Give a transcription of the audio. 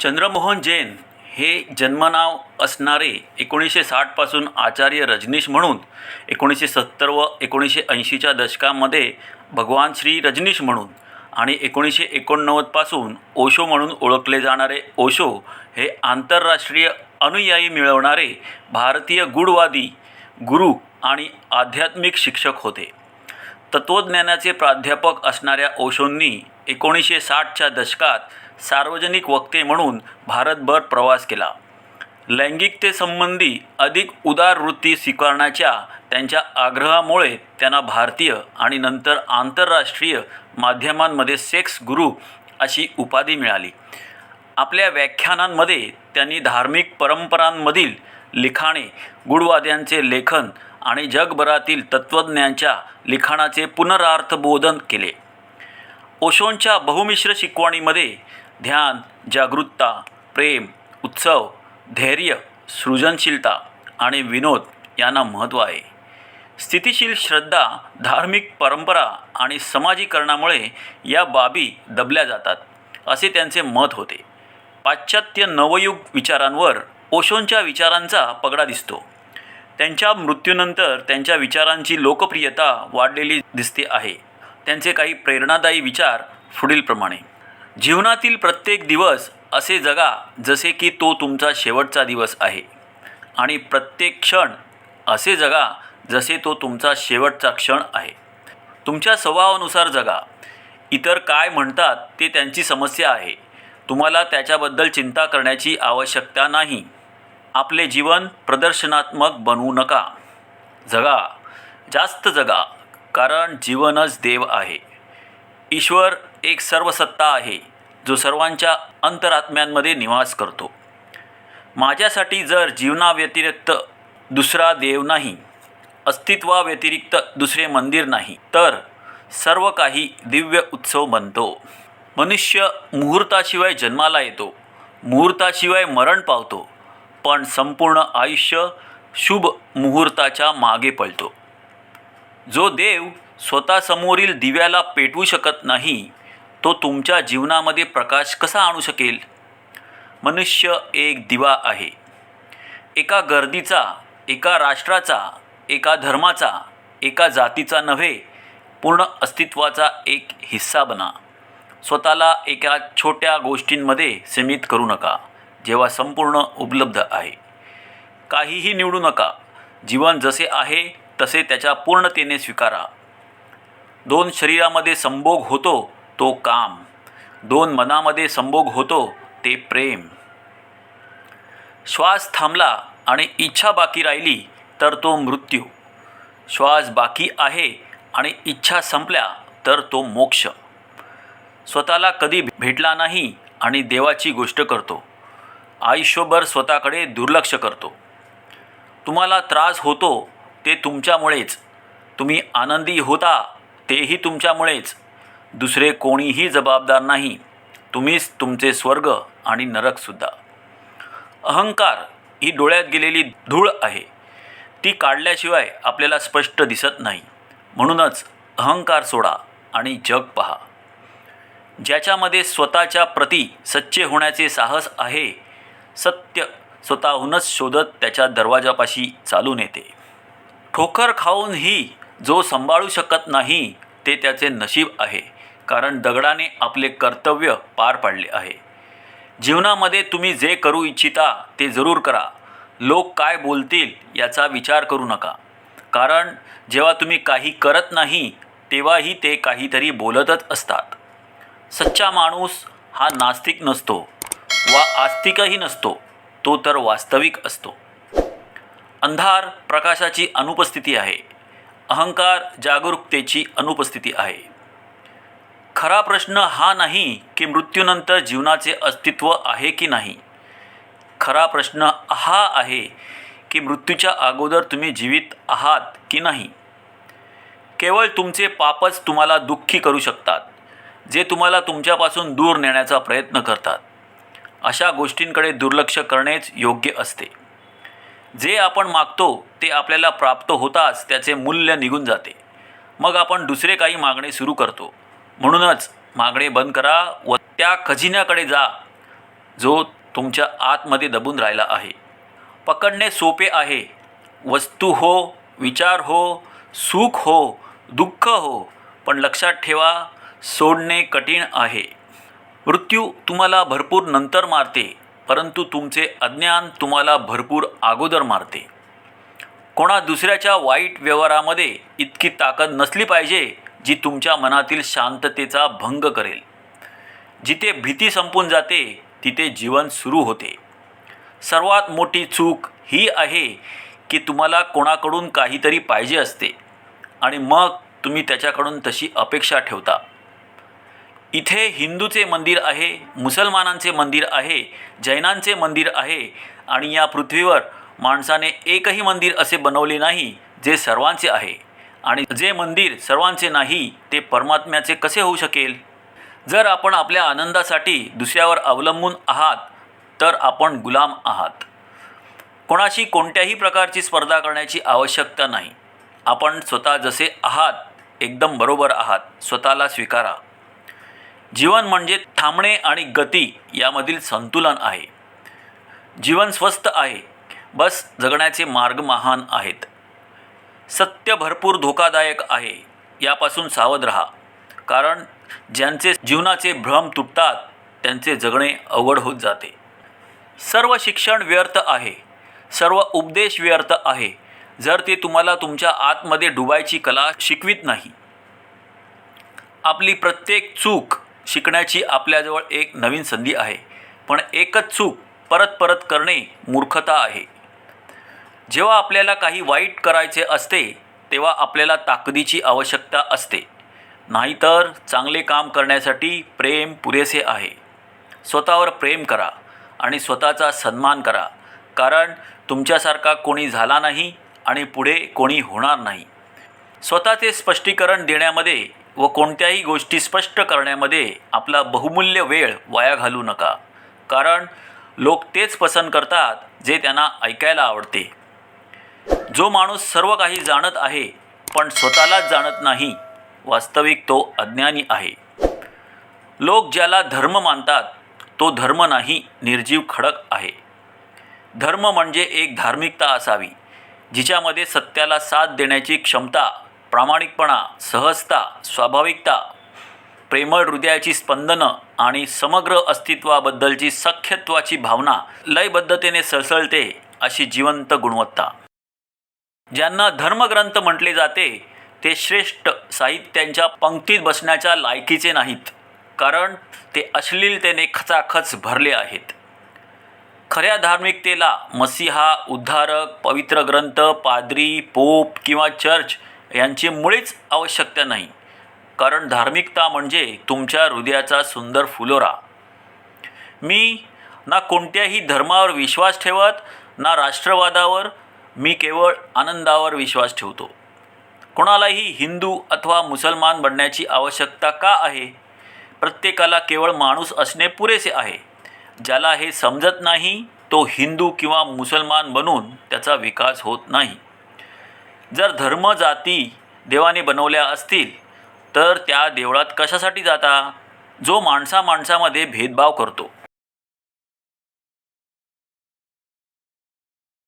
चंद्रमोहन जैन हे जन्मनाव असणारे एकोणीसशे साठपासून आचार्य रजनीश म्हणून एकोणीसशे सत्तर व एकोणीसशे ऐंशीच्या दशकामध्ये भगवान श्री रजनीश म्हणून आणि एकोणीसशे एकोणनव्वदपासून ओशो म्हणून ओळखले जाणारे ओशो हे आंतरराष्ट्रीय अनुयायी मिळवणारे भारतीय गूढवादी गुरु आणि आध्यात्मिक शिक्षक होते. तत्त्वज्ञानाचे प्राध्यापक असणाऱ्या ओशोंनी एकोणीसशे साठच्या दशकात सार्वजनिक वक्ते म्हणून भारतभर प्रवास केला. लैंगिकतेसंबंधी अधिक उदार वृत्ती स्वीकारण्याच्या त्यांच्या आग्रहामुळे त्यांना भारतीय आणि नंतर आंतरराष्ट्रीय माध्यमांमध्ये सेक्स गुरु अशी उपाधी मिळाली. आपल्या व्याख्यानांमध्ये त्यांनी धार्मिक परंपरांमधील लिखाणे गूढवाद्यांचे लेखन आणि जगभरातील तत्त्वज्ञांच्या लिखाणाचे पुनरार्थबोधन केले. ओशोंच्या बहुमिश्र शिकवणीमध्ये ध्यान जागरूकता प्रेम उत्सव धैर्य सृजनशीलता आणि विनोद यांना महत्त्व आहे. स्थितिशील श्रद्धा धार्मिक परंपरा आणि समाजीकरणामुळे या बाबी दबल्या जातात असे त्यांचे मत होते. पाश्चात्य नवयुग विचारांवर ओशोंच्या विचारांचा पगडा दिसतो. त्यांच्या मृत्यूनंतर त्यांच्या विचारांची लोकप्रियता वाढलेली दिसते आहे. त्यांचे काही प्रेरणादायी विचार पुढीलप्रमाणे. जीवनातील प्रत्येक दिवस असे जगा जसे की तो तुमचा शेवटचा दिवस आहे. आणि प्रत्येक क्षण असे जगा जसे तो तुमचा शेवटचा क्षण आहे. तुमच्या स्वभावानुसार जगा. इतर काय म्हणतात ते त्यांची समस्या आहे. तुम्हाला त्याच्याबद्दल चिंता करण्याची आवश्यकता नाही. आपले जीवन प्रदर्शनात्मक बनवू नका. जगा. जास्त जगा. कारण जीवनच देव आहे. ईश्वर एक सर्वसत्ता आहे जो सर्वांच्या अंतरात्म्यांमध्ये निवास करतो. माझ्यासाठी जर जीवनाव्यतिरिक्त दुसरा देव नाही अस्तित्वाव्यतिरिक्त दुसरे मंदिर नाही तर सर्व काही दिव्य उत्सव बनतो. मनुष्य मुहूर्ताशिवाय जन्माला येतो मुहूर्ताशिवाय मरण पावतो पण संपूर्ण आयुष्य शुभ मुहूर्ताच्या मागे पळतो. जो देव स्वतःसमोरील दिव्याला पेटवू शकत नाही तो तुमच्या जीवनामध्ये प्रकाश कसा आणू शकेल? मनुष्य एक दिवा आहे. एका गर्दीचा एका राष्ट्राचा एका धर्माचा एका जातीचा नव्हे पूर्ण अस्तित्वाचा एक हिस्सा बना. स्वतःला एका छोट्या गोष्टींमध्ये सीमित करू नका जेव्हा संपूर्ण उपलब्ध आहे. काहीही निवडू नका. जीवन जसे आहे तसे त्याच्या पूर्णतेने स्वीकारा. दोन शरीरामध्ये संभोग होतो तो काम. दोन मनामध्ये संभोग होतो ते प्रेम. श्वास थांबला आणि इच्छा बाकी राहिली तर तो मृत्यू. श्वास बाकी आहे आणि इच्छा संपल्या तर तो मोक्ष. स्वतःला कधी भेटला नाही आणि देवाची गोष्ट करतो. आयुष्यभर स्वतःकडे दुर्लक्ष करतो. तुम्हाला त्रास होतो ते तुमच्यामुळेच. तुम्ही आनंदी होता तेही तुमच्यामुळेच. दुसरे कोणीही जबाबदार नाही. तुम्हीच तुमचे स्वर्ग आणि नरकसुद्धा अहंकार ही डोळ्यात गेलेली धूळ आहे. ती काढल्याशिवाय आपल्याला स्पष्ट दिसत नाही. म्हणूनच अहंकार सोडा आणि जग पहा. ज्याच्यामध्ये स्वतःच्या प्रती सच्चे होण्याचे साहस आहे सत्य स्वतःहूनच शोधत त्याच्या दरवाजापाशी चालून येते. ठोकर खाऊनही जो सांभाळू शकत नाही ते त्याचे नशीब आहे. कारण दगडाने आपले कर्तव्य पार पाडले आहे. जीवनामध्ये तुम्ही जे करू इच्छिता ते जरूर करा. लोक काय बोलतील याचा विचार करू नका. कारण जेव्हा तुम्ही काही करत नाही तेव्हाही ते काहीतरी बोलतच असतात. सच्चा माणूस हा नास्तिक नसतो वा आस्तिकही नसतो तो तर वास्तविक असतो. अंधार प्रकाशाची अनुपस्थिती आहे. अहंकार जागरूकतेची अनुपस्थिती आहे. खरा प्रश्न हा नाही की मृत्यूनंतर जीवनाचे अस्तित्व आहे की नाही. खरा प्रश्न हा आहे की मृत्यूच्या अगोदर तुम्ही जीवित आहात की नाही. केवळ तुमचे पापच तुम्हाला दुःखी करू शकतात जे तुम्हाला तुमच्यापासून दूर नेण्याचा प्रयत्न करतात. अशा गोष्टींकडे दुर्लक्ष करणेच योग्य असते. जे आपण मागतो ते आपल्याला प्राप्त होताच त्याचे मूल्य निघून जाते. मग आपण दुसरे काही मागणे सुरू करतो. म्हणूनच मागणे बंद करा व त्या खजिन्याकडे जा जो तुमच्या आतमध्ये दबून राहिला आहे. पकडणे सोपे आहे. वस्तू हो विचार हो सुख हो दुःख हो पण लक्षात ठेवा सोडणे कठीण आहे. मृत्यू तुम्हाला भरपूर नंतर मारते परंतु तुमचे अज्ञान तुम्हाला भरपूर अगोदर मारते. कोणा दुसऱ्याच्या वाईट व्यवहारामध्ये इतकी ताकद नसली पाहिजे जी तुमच्या मनातील शांततेचा भंग करेल. जिथे भीती संपून जाते तिथे जीवन सुरू होते. सर्वात मोठी चूक ही आहे की तुम्हाला कोणाकडून काहीतरी पाहिजे असते आणि मग तुम्ही त्याच्याकडून तशी अपेक्षा ठेवता. इथे हिंदूचे मंदिर आहे मुसलमानांचे मंदिर आहे जैनांचे मंदिर आहे आणि या पृथ्वीवर माणसाने एकही मंदिर असे बनवले नाही जे सर्वांचे आहे. आणि जे मंदिर सर्वांचे नाही ते परमात्म्याचे कसे होऊ शकेल? जर आपण आपल्या आनंदासाठी दुसऱ्यावर अवलंबून आहात तर आपण गुलाम आहात. कोणाशी कोणत्याही प्रकारची स्पर्धा करण्याची आवश्यकता नाही. आपण स्वतः जसे आहात एकदम बरोबर आहात. स्वतःला स्वीकारा. जीवन म्हणजे थांबणे आणि गती यामधील संतुलन आहे. जीवन स्वस्थ आहे. बस जगण्याचे मार्ग महान आहेत. सत्य भरपूर धोकादायक आहे. यापासून सावध रहा. कारण ज्यांचे जीवनाचे भ्रम तुटतात त्यांचे जगणे अवघड होत जाते. सर्व शिक्षण व्यर्थ आहे. सर्व उपदेश व्यर्थ आहे. जर ते तुम्हाला तुमच्या आतमध्ये डुबायची कला शिकवित नाही. आपली प्रत्येक चूक शिकण्याची आपल्याजवळ एक नवीन संधी आहे. पण एकच चूक परत परत करणे मूर्खता आहे. जेव्हा आपल्याला काही वाईट करायचे असते तेव्हा आपल्याला ताकदीची आवश्यकता असते. नाहीतर चांगले काम करण्यासाठी प्रेम पुरेसे आहे. स्वतःवर प्रेम करा आणि स्वतःचा सन्मान करा. कारण तुमच्यासारखा कोणी झाला नाही आणि पुढे कोणी होणार नाही. स्वतःचे स्पष्टीकरण देण्यामध्ये व कोणत्याही गोष्टी स्पष्ट करण्यामध्ये आपला बहुमूल्य वेळ वाया घालू नका. कारण लोक तेच पसंत करतात जे त्यांना ऐकायला आवडते. जो माणूस सर्व काही जाणत आहे पण स्वतःलाच जाणत नाही वास्तविक तो अज्ञानी आहे. लोक ज्याला धर्म मानतात तो धर्म नाही निर्जीव खडक आहे. धर्म म्हणजे एक धार्मिकता असावी जिच्यामध्ये सत्याला साथ देण्याची क्षमता प्रामाणिकपणा सहजता स्वाभाविकता प्रेमळ हृदयाची स्पंदनं आणि समग्र अस्तित्वाबद्दलची सख्यत्वाची भावना लयबद्धतेने सळसळते अशी जिवंत गुणवत्ता. ज्यांना धर्मग्रंथ म्हटले जाते ते श्रेष्ठ साहित्यांच्या पंक्तीत बसण्याच्या लायकीचे नाहीत कारण ते अश्लीलतेने खचाखच भरले आहेत. खऱ्या धार्मिकतेला मसिहा उद्धारक पवित्र ग्रंथ पाद्री पोप किंवा चर्च यांची मुळीच आवश्यकता नाही कारण धार्मिकता म्हणजे तुमच्या हृदयाचा सुंदर फुलोरा. मी ना कोणत्याही धर्मावर विश्वास ठेवत ना राष्ट्रवादावर मी केवळ आनंदावर विश्वास ठेवतो. कोणालाही हिंदू अथवा मुसलमान बनण्याची आवश्यकता का आहे? प्रत्येकाला केवळ माणूस असणे पुरेसे आहे. ज्याला हे समजत नाही तो हिंदू किंवा मुसलमान बनून त्याचा विकास होत नाही. जर धर्म जाती देवाने बनवल्या असतील तर त्या देवळात कशासाठी जाता? जो माणसा माणसामध्ये भेदभाव करतो.